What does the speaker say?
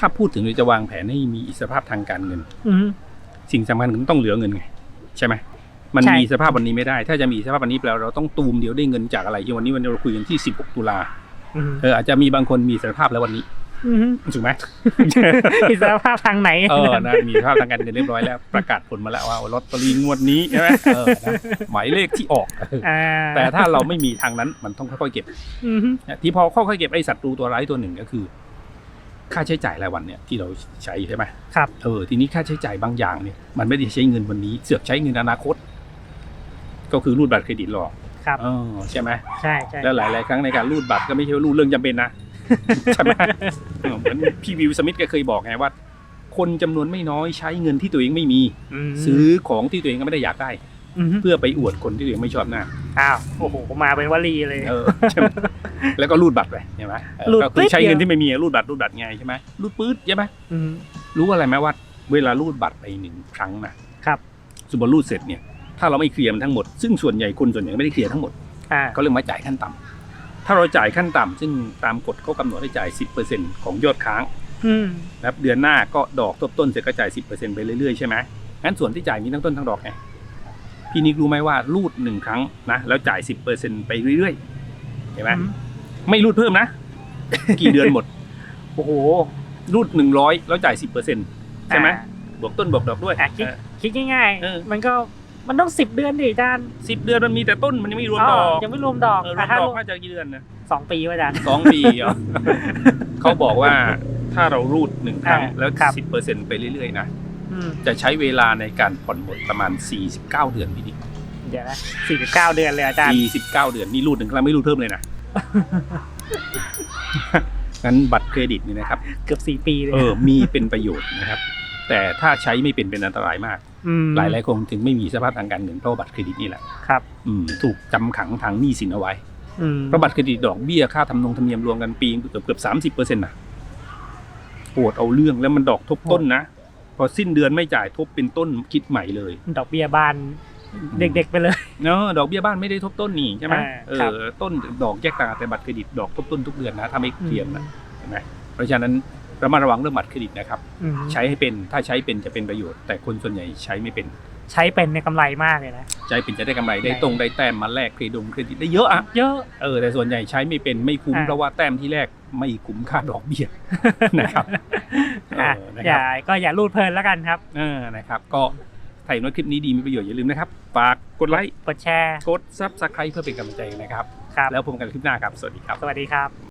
ถ้าพูดถึงเราจะวางแผนให้มีอิสรภาพทางการเงิน อืม สิ่งสำคัญคือต้องเหลือเงินไงใช่ไหมมันใช่ มีอิสรภาพวันนี้ไม่ได้ ถ้าจะมีอิสรภาพวันนี้แปลว่าเราต้องตูมเดียวได้เงินจากอะไรที่วันนี้วันนี้เราคุยกันที่ 16 ตุลาอืมเอออาจจะมีบางคนมีอิสรภาพแล้ววันนี้อืมถูกไหม อิสรภาพทางไหน เออนะมีภาพทางการเงินเรียบร้อยแล้ว ประกาศผลมาแล้วว่าลอตเตอรี่งวดนี้ใช่ไหมเออนะหมายเลขที่ออก อ่าแต่ถ้าเราไม่มีทางนั้นมันต้องค่อยๆเก็บ อืมที่พอค่อยๆเก็บไอ้ศัตรูตัวร้ายตัวหนึ่งก็คือ ค่าใช้จ่ายรายวันเนี่ยที่เราใช้ใช่ไหมครับ เออทีนี้ค่าใช้จ่ายบางอย่างเนี่ยมันไม่ได้ใช้เงินวันนี้ เสือกใช้เงินอนาคต ก็คือรูดบัตรเครดิตหรอกครับเออใช่ไหมใช่ใช่แล้วหลายๆครั้งในการรูดบัตรก็ไม่ใช่ว่ารูดเรื่องจำเป็นนะใช่ไหมเออเหมือนพี่วิวสมิธก็เคยบอกไงว่า คนจำนวนไม่น้อยใช้เงินที่ตัวเองไม่มีมซื้อของที่ตัวเองก็ไม่ได้อยากได้อืมเพื่อไปอวดคนที่ตัวเองไม่ชอบหน้าอ้าวโอ้โหมาเป็นวลีเลยเออใช่ไหม แล้วก็รูดบัตรไปใช่ไหมเออรูดก็ปึ๊คือดใช้เงินเดียวที่ไม่มีรูดบัตรรูดบัตรไงใช่ไหมรูดปื๊ดใช่ไหมอืมรู้อะไรไหมว่าเวลารูดบัตรไปหนึ่งครั้งนะครับสมมติรูดเสร็จเนี่ยถ้าเราไม่เคลียร์มันทั้งหมดซึ่งส่วนใหญ่คนส่วนใหญ่ไม่ได้เคลียร์ทั้งหมดอ่าเขาเรียกว่าจ่ายขั้นต่ำถ้าเราจ่ายขั้นต่ำซึ่งตามกฎเขากำหนดให้จ่าย10%ของยอดค้างอืมนะครับเดือนหน้าก็ดอกทบต้นเสร็จก็จ่าย10%ไปเรื่อยๆใช่ไหมงั้นส่วนที่จ่ายมีทั้งต้นทั้งดอกไงพี่นิกรู้ไหมว่ารูดหนึ่งครั้งนะแล้วจ่าย10%ไปเรื่อยๆเห็นไหมอืม ไม่รูดเพิ่มนะ กี่เดือนหมด โอ้โห รูดหนึ่งร้อยแล้วจ่ายสิบเปอร์เซ็นต์ใช่ไหมอ่าบวกต้นบวกดอกด้วย อะคิดคิดง่ายเออ ๆ มันก็มันต้องสิบเดือนดิอาจารย์สิบเดือนมันมีแต่ต้นมันยังไม่รวมดอกยังไม่รวมดอกเออรวอะมถ้าดรอกวมน่าจะกี่เดือนนะสองปีวะอาจารย์ สองปีเหรอ เขาบอกว่าถ้าเรารูดหนึ่งครั้งอ่าแล้วครับ สิบเปอร์เซ็นต์ไปเรื่อยๆนะอืมจะใช้เวลาในการผ่อนหมดประมาณสี่สิบเก้าเดือนพี่นิกเดี๋ยวนะสี่สิบเก้าเดือนเลยอาจารย์ สี่สิบเก้าเดือนนี่รูดหนึ่งครั้งไม่รูดเพิ่มเลยนะ งั้นบัตรเครดิตนี่นะครับ เกือบสี่ปีเลยเออ มีเป็นประโยชน์นะครับ แต่ถ้าใช้ไม่เป็นเป็นอันตรายมาก มหลายหลายๆคนถึงไม่มีสภาพทางการเงินเพราะว่าบัตรเครดิตนี่แหละครับอืมถูกจำขังทางหนี้สินเอาไว้ อืมเพราะบัตรเครดิตดอกเบี้ยค่าทำนงธรรมเนียมรวมกันปีเกือบเกือบสามสิบเปอร์เซ็นต์นะปวดเอาเรื่องแล้วมันดอกทบต้นนะ พอสิ้นเดือนไม่จ่ายทบเป็นต้นคิดใหม่เลย ดอกเบี้ยบ้าน เด็กๆไปเลย เนาะดอกเบี้ยบ้านไม่ได้ทบต้นนี่ใช่ไหมอ่าเอครับอต้นดอกแยกต่างหากแต่บัตรเครดิตดอกทบต้นทุกเดือนนะถ้าไม่เคลียร์นะเห็นไหมเพราะฉะนั้นระมัดระวังเรื่องบัตรเครดิตนะครับอืมใช้ให้เป็นถ้าใช้เป็นจะเป็นประโยชน์ แต่คนส่วนใหญ่ใช้ไม่เป็น ใช้เป็นในยกำไรมากเลยนะใช้เป็นจะได้กำไรได้ได้ตรงได้แต้มมาแลกเครดงเครดิตได้เยอะอะเยอะเออแต่ส่วนใหญ่ใช้ไม่เป็นไม่คุ้มอ่าเพราะว่าแต้มที่แรกไม่คุ้มค่าดอกเบี้ยนะครับอะเออนะอครัย่าบก็อย่ารูดเพลินแล้วกันครับเออนะครับ ก็ ถ้าเห็นว่าคลิปนี้ดีมีประโยชน์อย่าลืมนะครับ ฝากกดไลค์กดแชร์ กดซับสไครต์เพื่อเป็นกำลังใจนะครับ ครับ แล้วพบกันคลิปหน้าครับ สวัสดีครับ สวัสดีครับ